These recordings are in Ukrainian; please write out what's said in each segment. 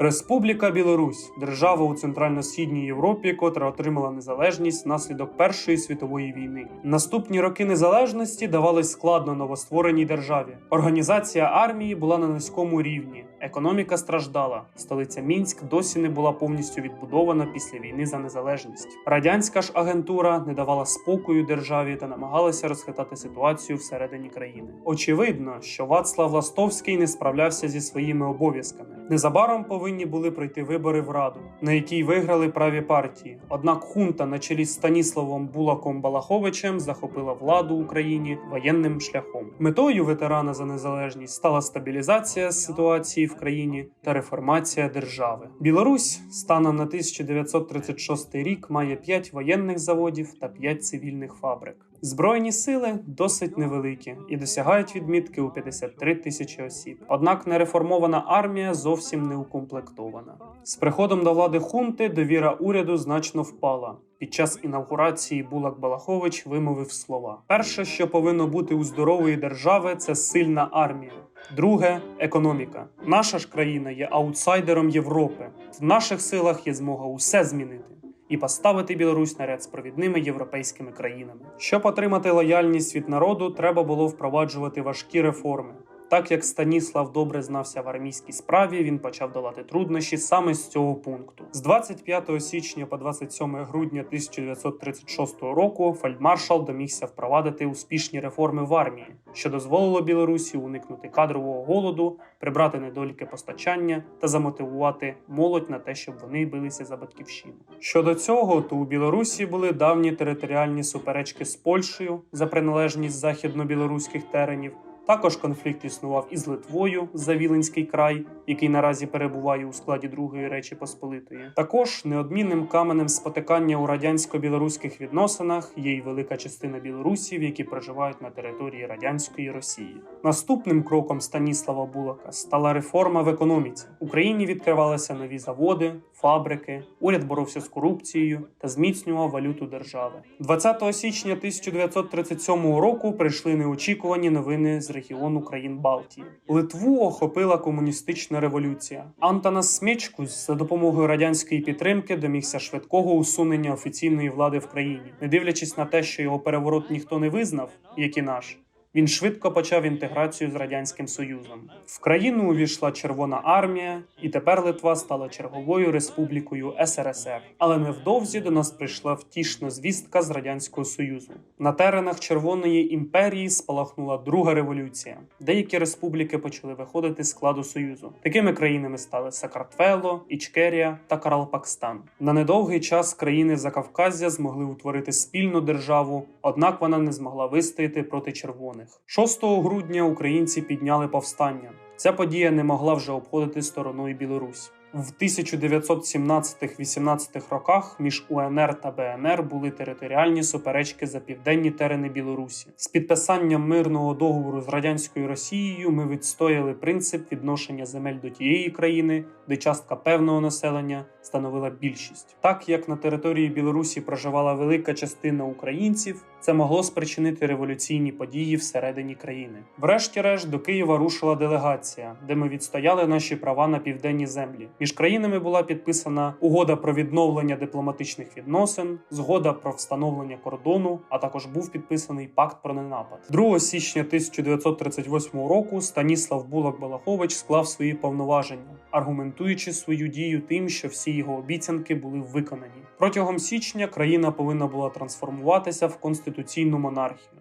Республіка Білорусь держава у центрально-східній Європі, котра отримала незалежність внаслідок Першої світової війни. Наступні роки незалежності давались складно новоствореній державі. Організація армії була на низькому рівні, економіка страждала. Столиця Мінськ досі не була повністю відбудована після війни за незалежність. Радянська ж агентура не давала спокою державі та намагалася розхитати ситуацію всередині країни. Очевидно, що Вацлав Ластовський не справлявся зі своїми обов'язками. Незабаром повинні були пройти вибори в раду, на якій виграли праві партії. Однак хунта на чолі з Станіславом Булаком Балаховичем захопила владу Україні воєнним шляхом. Метою ветерана за незалежність стала стабілізація ситуації в країні та реформація держави. Білорусь станом на 1936 рік має 5 воєнних заводів та 5 цивільних фабрик. Збройні сили досить невеликі і досягають відмітки у 53 тисячі осіб. Однак нереформована армія зовсім не укомплектована. З приходом до влади хунти довіра уряду значно впала. Під час інавгурації Булак Балахович вимовив слова: перше, що повинно бути у здорової держави, це сильна армія. Друге економіка. Наша ж країна є аутсайдером Європи. В наших силах є змога усе змінити і поставити Білорусь наряд з провідними європейськими країнами. Щоб отримати лояльність від народу, треба було впроваджувати важкі реформи. Так як Станіслав добре знався в армійській справі, він почав долати труднощі саме з цього пункту. З 25 січня по 27 грудня 1936 року фельдмаршал домігся впровадити успішні реформи в армії, що дозволило Білорусі уникнути кадрового голоду, прибрати недоліки постачання та замотивувати молодь на те, щоб вони билися за батьківщину. Щодо цього, то у Білорусі були давні територіальні суперечки з Польщею за приналежність західно-білоруських теренів. Також конфлікт існував із Литвою за Віленський край, який наразі перебуває у складі Другої Речі Посполитої. Також неодмінним каменем спотикання у радянсько-білоруських відносинах є й велика частина білорусів, які проживають на території радянської Росії. Наступним кроком Станіслава Булака стала реформа в економіці. Україні відкривалися нові заводи, фабрики. Уряд боровся з корупцією та зміцнював валюту держави. 20 січня 1937 року прийшли неочікувані новини з регіону країн Балтії. Литву охопила комуністична революція. Антанас Смічкус за допомогою радянської підтримки домігся швидкого усунення офіційної влади в країні, не дивлячись на те, що його переворот ніхто не визнав, як і наш. Він швидко почав інтеграцію з радянським союзом. В країну увійшла Червона армія, і тепер Литва стала черговою республікою СРСР. Але невдовзі до нас прийшла втішна звістка з радянського союзу. На теренах Червоної імперії спалахнула друга революція. Деякі республіки почали виходити з складу союзу. Такими країнами стали Сакартвело, Ічкерія та Каралпакстан. На недовгий час країни Закавказя змогли утворити спільну державу, однак вона не змогла вистояти проти червоних. 6 грудня українці підняли повстання. Ця подія не могла вже обходити стороною Білорусь. В 1917-18 роках між УНР та БНР були територіальні суперечки за південні терени Білорусі. З підписанням мирного договору з радянською Росією ми відстояли принцип відношення земель до тієї країни, де частка певного населення становила більшість. Так як на території Білорусі проживала велика частина українців, це могло спричинити революційні події всередині країни. Врешті-решт до Києва рушила делегація, де ми відстояли наші права на південні землі. Між країнами була підписана угода про відновлення дипломатичних відносин, згода про встановлення кордону, а також був підписаний пакт про ненапад. 2 січня 1938 року Станіслав Булак Балахович склав свої повноваження, аргументуючи свою дію тим, що всі його обіцянки були виконані. Протягом січня країна повинна була трансформуватися в конституційну монархію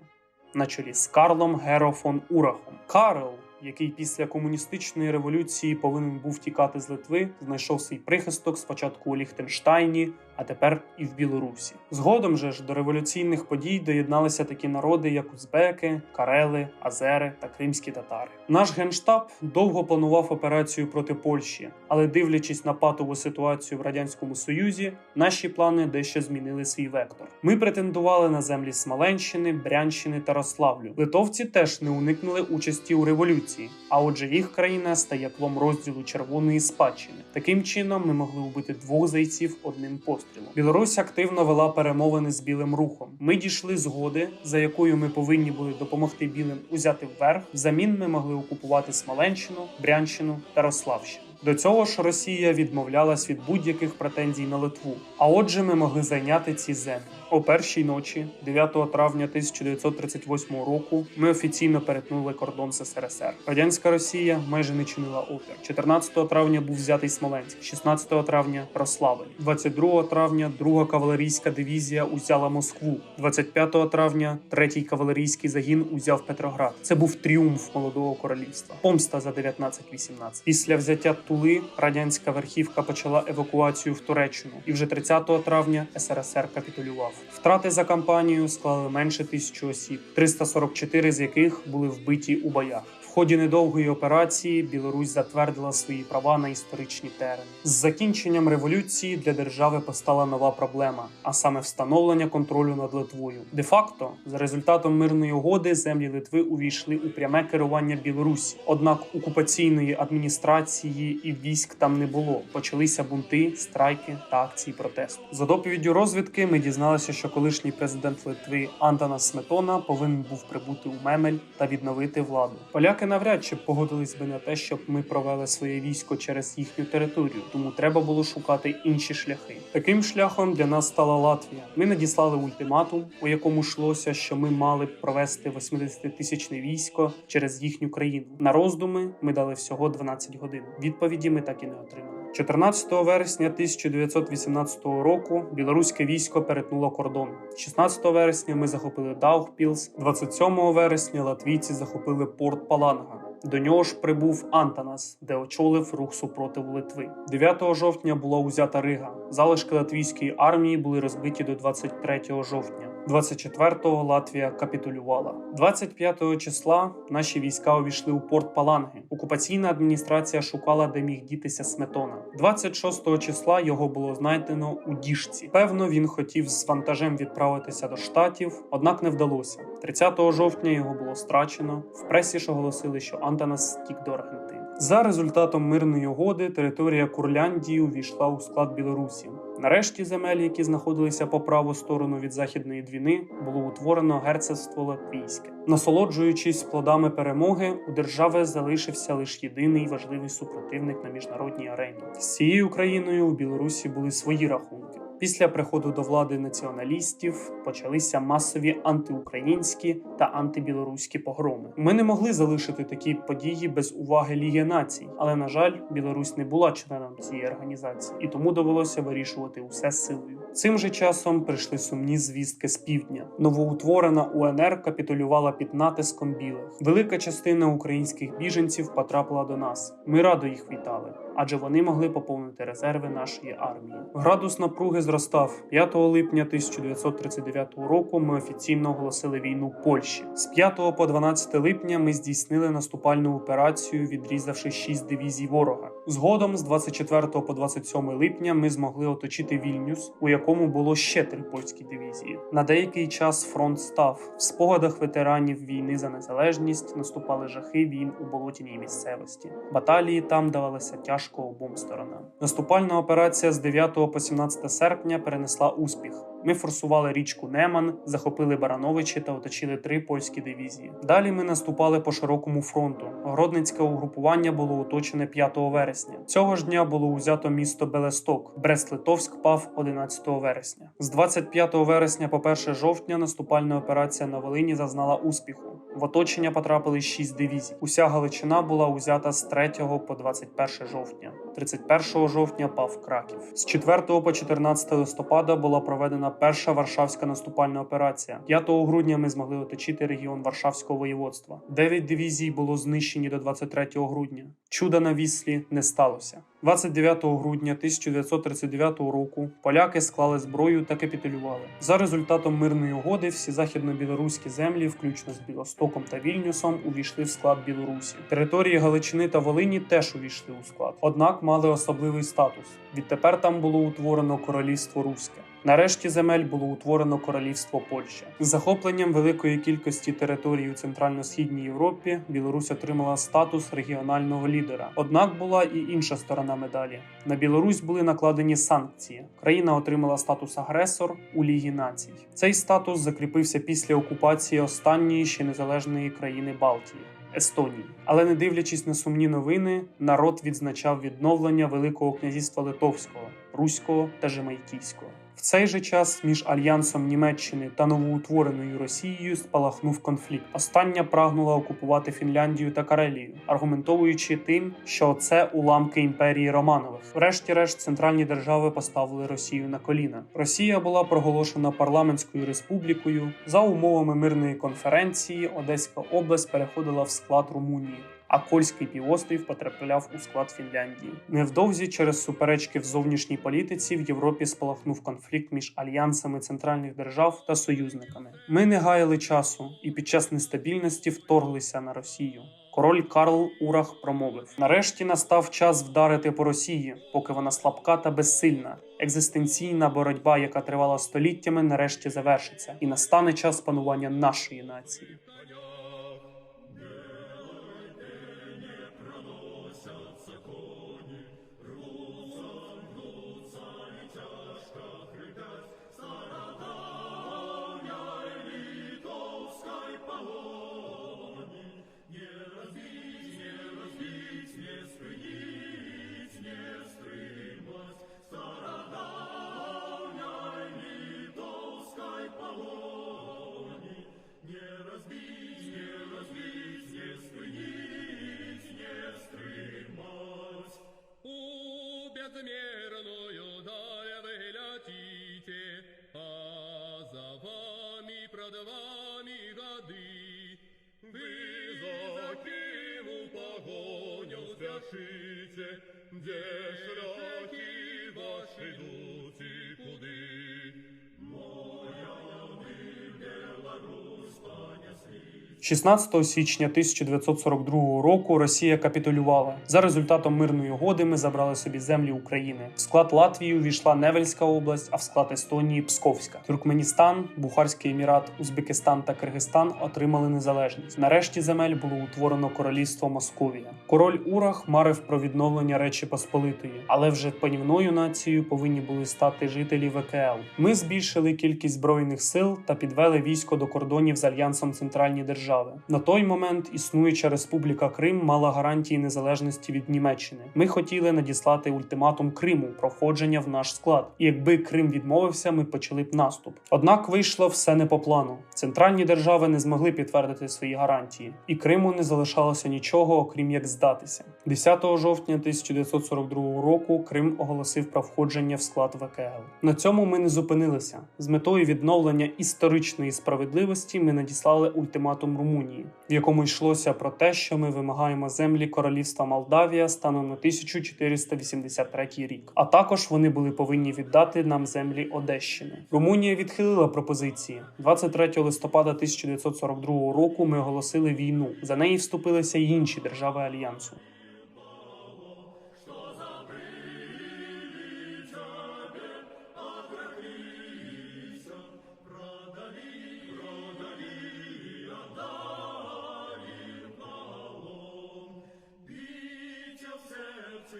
на чолі з Карлом Геро фон Урахом. Карл який після комуністичної революції повинен був тікати з Литви, знайшов свій прихисток спочатку у Ліхтенштайні, а тепер і в Білорусі. Згодом же ж до революційних подій доєдналися такі народи, як Узбеки, Карели, Азери та кримські татари. Наш генштаб довго планував операцію проти Польщі, але дивлячись на патову ситуацію в радянському союзі, наші плани дещо змінили свій вектор. Ми претендували на землі Смоленщини, Брянщини та Рославлю. Литовці теж не уникнули участі у революції, а отже, їх країна стає тлом розділу червоної спадщини. Таким чином ми могли убити двох зайців одним пострілом. Білорусь активно вела перемовини з білим рухом. Ми дійшли згоди, за якою ми повинні були допомогти білим узяти вверх. Взамін ми могли окупувати Смоленщину, Брянщину та Рославщину. До цього ж Росія відмовлялась від будь-яких претензій на Литву. А отже, ми могли зайняти ці землі. О першій ночі, 9 травня 1938 року, ми офіційно перетнули кордон з СРСР. Радянська Росія майже не чинила опір. 14 травня був взятий Смоленськ, 16 травня Рославль, 22 травня друга кавалерійська дивізія узяла Москву. 25 травня третій кавалерійський загін узяв Петроград. Це був тріумф молодого королівства. Помста за 19-18. Після взяття Тули радянська верхівка почала евакуацію в Туреччину, і вже 30 травня СРСР капітулював. Втрати за кампанію склали менше тисячі осіб, 344 з яких були вбиті у боях. Ході недовгої операції Білорусь затвердила свої права на історичні терени. З закінченням революції для держави постала нова проблема, а саме встановлення контролю над Литвою. Де-факто, за результатом мирної угоди, землі Литви увійшли у пряме керування Білорусі. Однак окупаційної адміністрації і військ там не було. Почалися бунти, страйки та акції протесту. За доповіддю розвідки ми дізналися, що колишній президент Литви Антанас Сметона повинен був прибути у Мемель та відновити владу. Поляки навряд чи погодились би на те, щоб ми провели своє військо через їхню територію, тому треба було шукати інші шляхи. Таким шляхом для нас стала Латвія. Ми надіслали ультиматум, у якому йшлося, що ми мали б провести 80-тисячне військо через їхню країну. На роздуми ми дали всього 12 годин. Відповіді ми так і не отримали. 14 вересня 1918 року білоруське військо перетнуло кордон. 16 вересня ми захопили Даугпілс, 27 вересня латвійці захопили порт Паланга. До нього ж прибув Антанас, де очолив рух супротиву Литви. 9 жовтня була узята Рига. Залишки латвійської армії були розбиті до 23 жовтня. 24-го Латвія капітулювала. 25 числа наші війська увійшли у порт Паланги. Окупаційна адміністрація шукала, де міг дітися Сметона. 26 числа його було знайдено у діжці. Певно, він хотів з вантажем відправитися до штатів, однак не вдалося. 30 жовтня його було страчено. В пресі ж оголосили, що Антанас втік до Аргентини. За результатом мирної угоди територія Курляндії увійшла у склад Білорусі. Нарешті земель, які знаходилися по праву сторону від західної двіни, було утворено герцогство Латвійське. Насолоджуючись плодами перемоги, у держави залишився лише єдиний важливий супротивник на міжнародній арені. З цією країною у Білорусі були свої рахунки. Після приходу до влади націоналістів почалися масові антиукраїнські та антибілоруські погроми. Ми не могли залишити такі події без уваги Ліги націй, але на жаль, Білорусь не була членом цієї організації, і тому довелося вирішувати усе силою. Цим же часом прийшли сумні звістки з півдня. Новоутворена УНР капітулювала під натиском білих. Велика частина українських біженців потрапила до нас. Ми радо їх вітали адже вони могли поповнити резерви нашої армії. Градус напруги зростав 5 липня 1939 року. Ми офіційно оголосили війну Польщі. З 5 по 12 липня ми здійснили наступальну операцію, відрізавши 6 дивізій ворога. Згодом з 24 по 27 липня ми змогли оточити Вільнюс, у якому було ще три польські дивізії. На деякий час фронт став в спогадах ветеранів війни за незалежність. Наступали жахи війн у болотяній місцевості. Баталії там давалися тяжко обом сторонам. Наступальна операція з 9 по 17 серпня перенесла успіх. Ми форсували річку Неман, захопили Барановичі та оточили три польські дивізії. Далі ми наступали по широкому фронту. Гродницьке угрупування було оточене 5 вересня. Цього ж дня було узято місто Белесток. Брест-Литовськ пав 11 вересня. З 25 вересня по 1 жовтня наступальна операція на Волині зазнала успіху. В оточення потрапили 6 дивізій. Уся Галичина була узята з 3 по 21 жовтня. 31 жовтня пав Краків. З 4 по 14 листопада була проведена перша Варшавська наступальна операція. 5 грудня ми змогли оточити регіон Варшавського воєводства. 9 дивізій було знищені до 23 грудня. Чуда на віслі не сталося. 29 грудня 1939 року поляки склали зброю та капітулювали. За результатом мирної угоди всі західно-білоруські землі, включно з Білостоком та Вільнюсом, увійшли в склад Білорусі. Території Галичини та Волині теж увійшли у склад, однак мали особливий статус. Відтепер там було утворено королівство Руське. Нарешті земель було утворено королівство Польща. З захопленням великої кількості територій у центрально-східній Європі Білорусь отримала статус регіонального лідера. Однак була і інша сторона медалі. На Білорусь були накладені санкції. Країна отримала статус агресор у Лігі націй. Цей статус закріпився після окупації останньої ще незалежної країни Балтії. Естонії. Але не дивлячись на сумні новини, народ відзначав відновлення Великого князівства Литовського, Руського та Жемайкійського. В цей же час між альянсом Німеччини та новоутвореною Росією спалахнув конфлікт. Остання прагнула окупувати Фінляндію та Карелію, аргументовуючи тим, що це уламки імперії Романових. Врешті-решт, центральні держави поставили Росію на коліна. Росія була проголошена парламентською республікою. За умовами мирної конференції Одеська область переходила в склад Румунії а Кольський півострів потрапляв у склад Фінляндії. Невдовзі через суперечки в зовнішній політиці в Європі спалахнув конфлікт між альянсами центральних держав та союзниками. Ми не гаяли часу і під час нестабільності вторглися на Росію. Король Карл Урах промовив: нарешті настав час вдарити по Росії, поки вона слабка та безсильна. Екзистенційна боротьба, яка тривала століттями, нарешті завершиться, і настане час панування нашої нації. У 16 січня 1942 року Росія капітулювала. За результатом мирної угоди ми забрали собі землі України. В склад Латвії увійшла Невельська область, а в склад Естонії Псковська. Туркменістан, Бухарський Емірат, Узбекистан та Киргизстан отримали незалежність. Нарешті земель було утворено королівство Московія. Король Урах марив про відновлення Речі Посполитої, але вже панівною нацією повинні були стати жителі ВКЛ. Ми збільшили кількість збройних сил та підвели військо до кордонів з альянсом Центральні держави. На той момент існуюча Республіка Крим мала гарантії незалежності від Німеччини. Ми хотіли надіслати ультиматум Криму про входження в наш склад. І якби Крим відмовився, ми почали б наступ. Однак вийшло все не по плану. Центральні держави не змогли підтвердити свої гарантії, і Криму не залишалося нічого, окрім як здатися. 10 жовтня 1942 року Крим оголосив про входження в склад ВКЛ. На цьому ми не зупинилися. З метою відновлення історичної справедливості ми надіслали ультиматум Румунії, в якому йшлося про те, що ми вимагаємо землі королівства Молдавія станом на 1483 рік. А також вони були повинні віддати нам землі Одещини. Румунія відхилила пропозиції 23 листопада 1942 року. Ми оголосили війну. За неї вступилися й інші держави альянсу.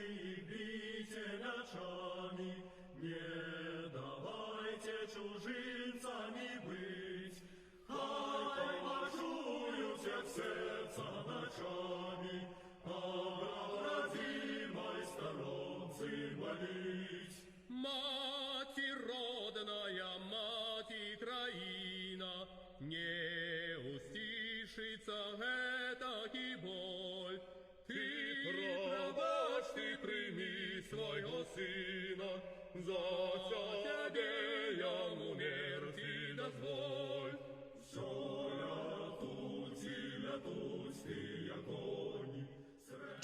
Sercu ночами, не давайте nie быть. Хай пошують в сердце ночами, а родимой сторонцы молить.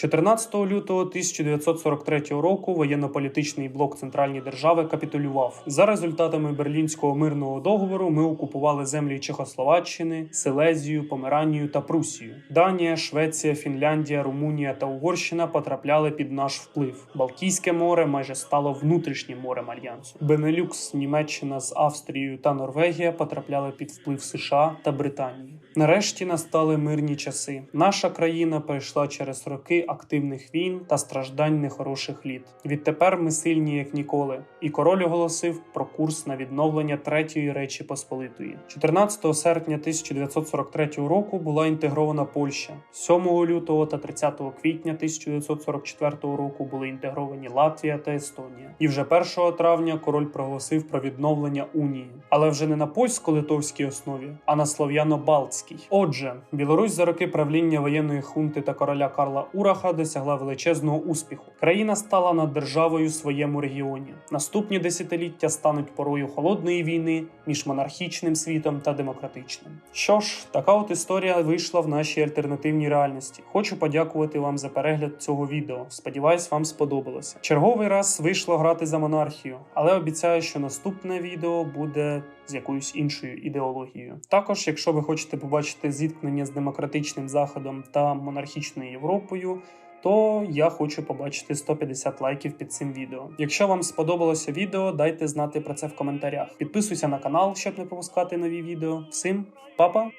14 лютого 1943 року воєнно-політичний блок Центральні держави капітулював. За результатами Берлінського мирного договору ми окупували землі Чехословаччини, Силезію, Померанію та Прусію. Данія, Швеція, Фінляндія, Румунія та Угорщина потрапляли під наш вплив. Балтійське море майже стало внутрішнім морем альянсу. Бенелюкс, Німеччина з Австрією та Норвегія потрапляли під вплив США та Британії. Нарешті настали мирні часи. Наша країна пройшла через роки активних війн та страждань нехороших літ. Відтепер ми сильні як ніколи, і король оголосив про курс на відновлення третьої речі Посполитої. 14 серпня 1943 року була інтегрована Польща. 7 лютого та 30 квітня 1944 року були інтегровані Латвія та Естонія. І вже 1 травня король проголосив про відновлення унії, але вже не на польсько-литовській основі, а на слов'яно-балтській. Отже, Білорусь за роки правління воєнної хунти та короля Карла Ураха досягла величезного успіху. Країна стала над державою в своєму регіоні. Наступні десятиліття стануть порою холодної війни між монархічним світом та демократичним. Що ж, така от історія вийшла в нашій альтернативній реальності. Хочу подякувати вам за перегляд цього відео. Сподіваюсь, вам сподобалося. Черговий раз вийшло грати за монархію, але обіцяю, що наступне відео буде з якоюсь іншою ідеологією. Також, якщо ви хочете побачити зіткнення з демократичним заходом та монархічною Європою. То я хочу побачити 150 лайків під цим відео. Якщо вам сподобалося відео, дайте знати про це в коментарях. Підписуйся на канал, щоб не пропускати нові відео. Всім па-па!